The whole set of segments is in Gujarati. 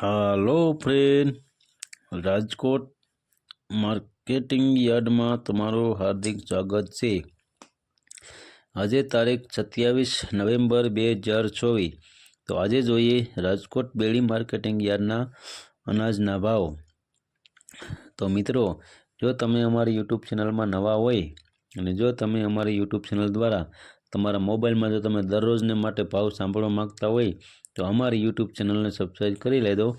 હાલો ફ્રેન્ડ રાજકોટ માર્કેટિંગ યાર્ડમાં તમારું હાર્દિક સ્વાગત છે. આજે તારીખ સત્યાવીસ નવેમ્બર બે હજાર ચોવીસ. તો આજે જોઈએ રાજકોટ બેડી માર્કેટિંગ યાર્ડના અનાજના ભાવ. તો મિત્રો, જો તમે અમારી યુટ્યુબ ચેનલમાં નવા હોય અને જો તમે અમારી યુટ્યુબ ચેનલ દ્વારા તમારા મોબાઈલમાં જો તમે દરરોજને માટે ભાવ સાંભળવા માગતા હોય, તો અમારી યુટ્યુબ ચેનલને સબસ્ક્રાઈબ કરી લેજો.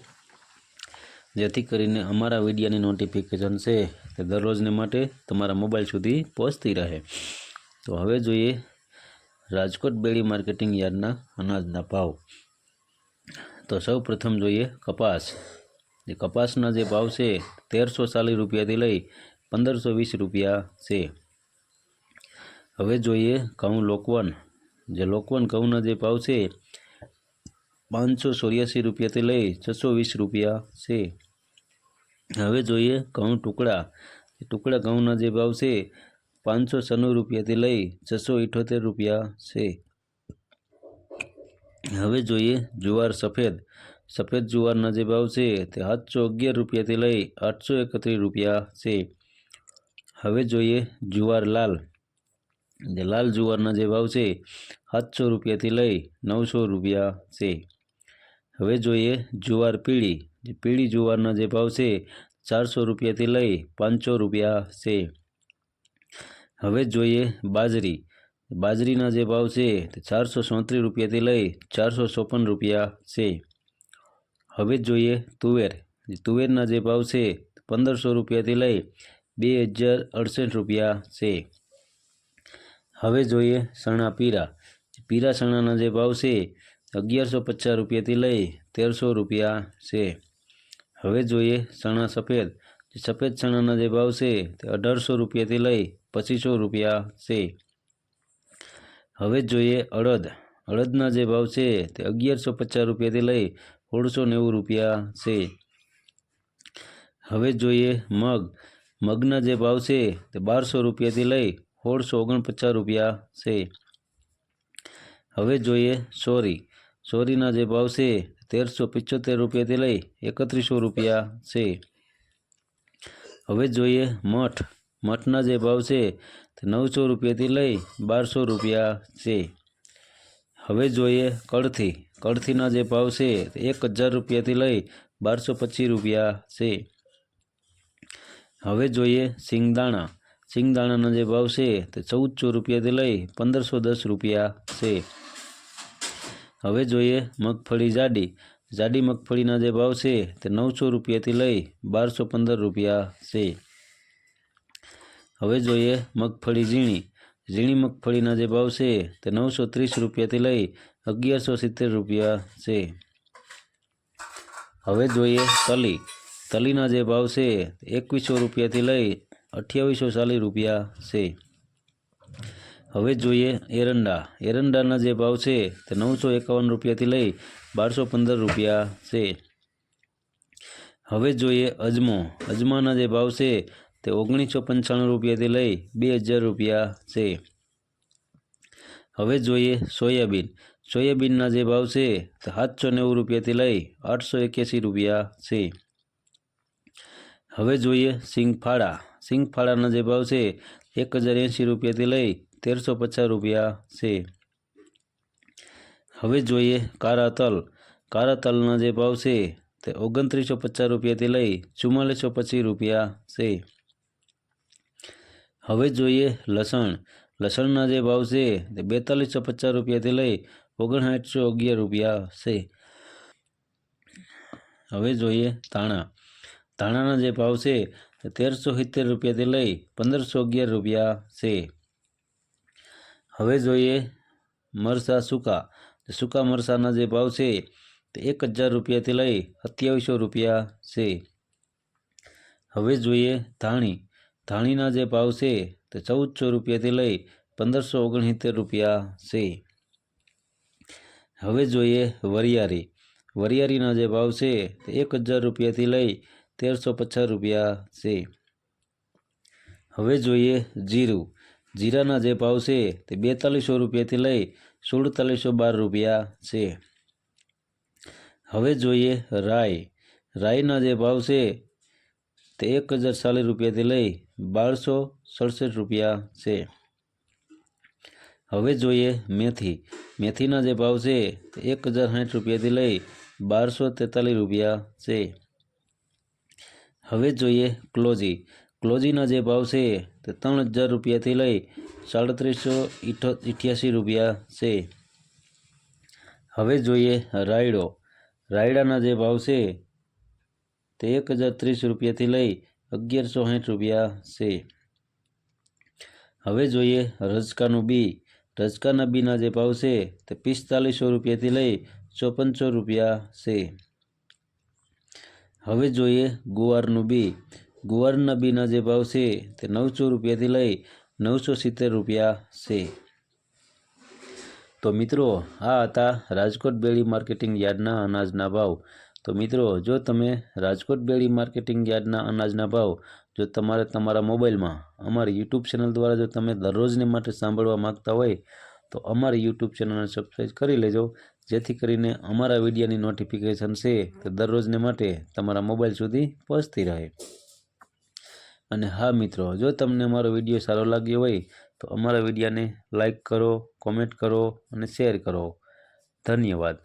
જેથી કરીને અમારા વિડીયાની નોટિફિકેશન છે તે દરરોજને માટે તમારા મોબાઈલ સુધી પહોંચતી રહે. તો હવે જોઈએ રાજકોટ બેડી માર્કેટિંગ યાર્ડના અનાજના ભાવ. તો સૌ પ્રથમ જોઈએ કપાસ. જે કપાસના જે ભાવ છે, તેરસો ચાલીસ રૂપિયાથી લઈ પંદરસો વીસ રૂપિયા છે. હવે જોઈએ ઘઉં લોકવન. જે લોકવન ઘઉંના જે ભાવ છે, પાંચસો ચોર્યાસી રૂપિયાથી લઈ છસો વીસ રૂપિયા છે. હવે જોઈએ ઘઉં ટુકડા. ટુકડા ઘઉંના જે ભાવ છે, પાંચસો છન્નું રૂપિયાથી લઈ છસો ઇઠોતેર રૂપિયા છે. હવે જોઈએ જુવાર સફેદ. સફેદ જુવારના જે ભાવ છે, તે સાતસો અગિયાર રૂપિયાથી લઈ આઠસો એકત્રીસ રૂપિયા છે. હવે જોઈએ જુવાર લાલ. જે લાલ જુવારના જે ભાવ છે, સાતસો રૂપિયાથી લઈ નવસો રૂપિયા છે. હવે જોઈએ જુવાર પીળી. જે પીળી જુવારના જે ભાવ છે, ચારસો રૂપિયાથી લઈ પાંચસો રૂપિયા છે. હવે જોઈએ બાજરી. બાજરીના જે ભાવ છે, તે ચારસો ચોત્રીસ રૂપિયાથી લઈ ચારસો ચોપન રૂપિયા છે. હવે જોઈએ તુવેર. તુવેરના જે ભાવ છે પંદરસો રૂપિયાથી લઈ બે હજાર અડસઠ રૂપિયા છે. હવે જોઈએ સણા પીરા. પીરા સણાના જે ભાવ છે, અગિયારસો પચાસ રૂપિયાથી લઈ તેરસો રૂપિયા છે. હવે જોઈએ સણા સફેદ. સફેદ ચણાના જે ભાવ છે, તે અઢારસો રૂપિયાથી લઈ પચીસો રૂપિયા છે. હવે જોઈએ અડદ. અડદના જે ભાવ છે, તે અગિયારસો પચાસ રૂપિયાથી લઈ સોળસો નેવું રૂપિયા છે. હવે જોઈએ મગ. મગના જે ભાવ છે, તે બારસો રૂપિયાથી લઈ સોળસો ઓગણપચાસ રૂપિયા છે. હવે જોઈએ સોરી. સોરીના જે ભાવ છે તેરસો પિચોતેર રૂપિયાથી લઈ એકત્રીસો રૂપિયા છે. હવે જોઈએ મઠ. મઠના જે ભાવ છે તે નવસો રૂપિયાથી લઈ બારસો રૂપિયા છે. હવે જોઈએ કળથી કળથીના જે ભાવ છે તે એક હજાર રૂપિયાથી લઈ બારસો પચીસ રૂપિયા છે. હવે જોઈએ સિંગદાણા. સિંગદાણાના જે ભાવ છે તે ચૌદસો રૂપિયાથી લઈ પંદરસો દસ રૂપિયા છે. હવે જોઈએ મગફળી જાડી. જાડી મગફળીના જે ભાવ છે તે નવસો રૂપિયાથી લઈ બારસો પંદર રૂપિયા છે. હવે જોઈએ મગફળી ઝીણી. ઝીણી મગફળીના જે ભાવ છે તે નવસો ત્રીસ રૂપિયાથી લઈ અગિયારસો સિત્તેર રૂપિયા છે. હવે જોઈએ તલી. તલીના જે ભાવ છે એકવીસો રૂપિયાથી લઈ અઠ્યાવીસો ચાલીસ રૂપિયા છે. હવે જોઈએ એરંડા. એરંડાના જે ભાવ છે તે નવસો એકાવન રૂપિયાથી લઈ બારસો પંદર રૂપિયા છે. હવે જોઈએ અજમો. અજમાના જે ભાવ છે તે ઓગણીસો પંચાણું રૂપિયાથી લઈ બે હજાર રૂપિયા છે. હવે જોઈએ સોયાબીન. સોયાબીનના જે ભાવ છે તે સાતસો નેવું રૂપિયાથી લઈ આઠસો એક્યાસી રૂપિયા છે. હવે જોઈએ સિંગફાળા. સિંગફાળાના જે ભાવ છે, એક હજાર એંશી રૂપિયાથી લઈ તેરસો પચાસ રૂપિયા છે. હવે જોઈએ કારા તલ કારા તલના જે ભાવ છે, તે ઓગણત્રીસો પચાસ રૂપિયાથી લઈ ચુમ્માલીસો પચીસ રૂપિયા છે. હવે જોઈએ લસણ. લસણના જે ભાવ છે, તે બેતાલીસો પચાસ રૂપિયાથી લઈ ઓગણસાઠસો અગિયાર રૂપિયા છે. હવે જોઈએ ધાણા. ધાણાના જે ભાવ છે તે તેરસો સિત્તેર રૂપિયાથી લઈ પંદરસો અગિયાર રૂપિયા છે. હવે જોઈએ મરસા સૂકા. સૂકા મરસાના જે ભાવ છે તે એક હજાર રૂપિયાથી લઈ સત્યાવીસો રૂપિયા છે. હવે જોઈએ ધાણી. ધાણીના જે ભાવ છે તે ચૌદસો રૂપિયાથી લઈ પંદરસો ઓગણસિત્તેર રૂપિયા છે. હવે જોઈએ વરિયારી વરિયારીના જે ભાવ છે તે એક હજાર રૂપિયાથી લઈ તેરસો પચાસ રૂપિયા છે. હવે જોઈએ જીરું. જીરાના જે ભાવ છે તે બેતાલીસો રૂપિયાથી લઈ સુડતાલીસો બાર રૂપિયા છે. હવે જોઈએ રાય રાયના જે ભાવ છે તે એક હજાર ચાલીસ રૂપિયાથી લઈ બારસો સડસઠ રૂપિયા છે. હવે જોઈએ મેથી. મેથીના જે ભાવ છે તે એક હજાર સાઠ રૂપિયાથી લઈ બારસો તેતાલીસ રૂપિયા છે. હવે જોઈએ ક્લોઝી ક્લોઝીના જે ભાવ છે તે ત્રણ હજાર રૂપિયાથી લઈ સાડત્રીસો ઇઠો, ઇઠ્યાસી રૂપિયા છે. હવે જોઈએ રાયડો. રાયડાના જે ભાવ છે તે એક હજાર ત્રીસ રૂપિયાથી લઈ અગિયારસો સાઠ રૂપિયા છે. હવે જોઈએ રજકાનું બી. રજકાના બીના જે ભાવ છે તે પિસ્તાલીસો રૂપિયાથી લઈ ચોપનસો રૂપિયા છે. હવે જોઈએ ગુવારનું બી. ગુવારના બીના જે ભાવ છે તે નવસો રૂપિયાથી લઈ નવસો સિત્તેર રૂપિયા છે. તો મિત્રો, આ હતા રાજકોટ બેડી માર્કેટિંગ યાર્ડના અનાજના ભાવ. તો મિત્રો, જો તમે રાજકોટ બેડી માર્કેટિંગ યાર્ડના અનાજના ભાવ જો તમારે તમારા મોબાઈલમાં, અમારી યુટ્યુબ ચેનલ દ્વારા જો તમે દરરોજને માટે સાંભળવા માગતા હોય, તો અમારી યુટ્યુબ ચેનલને સબસ્ક્રાઈબ કરી લેજો. જેથી કરીને અમારા વિડીયોની નોટિફિકેશન છે તે દરરોજને માટે તમારા મોબાઈલ સુધી પહોંચતી રહે. અને હા મિત્રો, જો તમને અમારો વીડિયો સારો લાગ્યો હોય, તો અમારા વિડીયોને લાઈક કરો કોમેન્ટ કરો અને શેર કરો. ધન્યવાદ.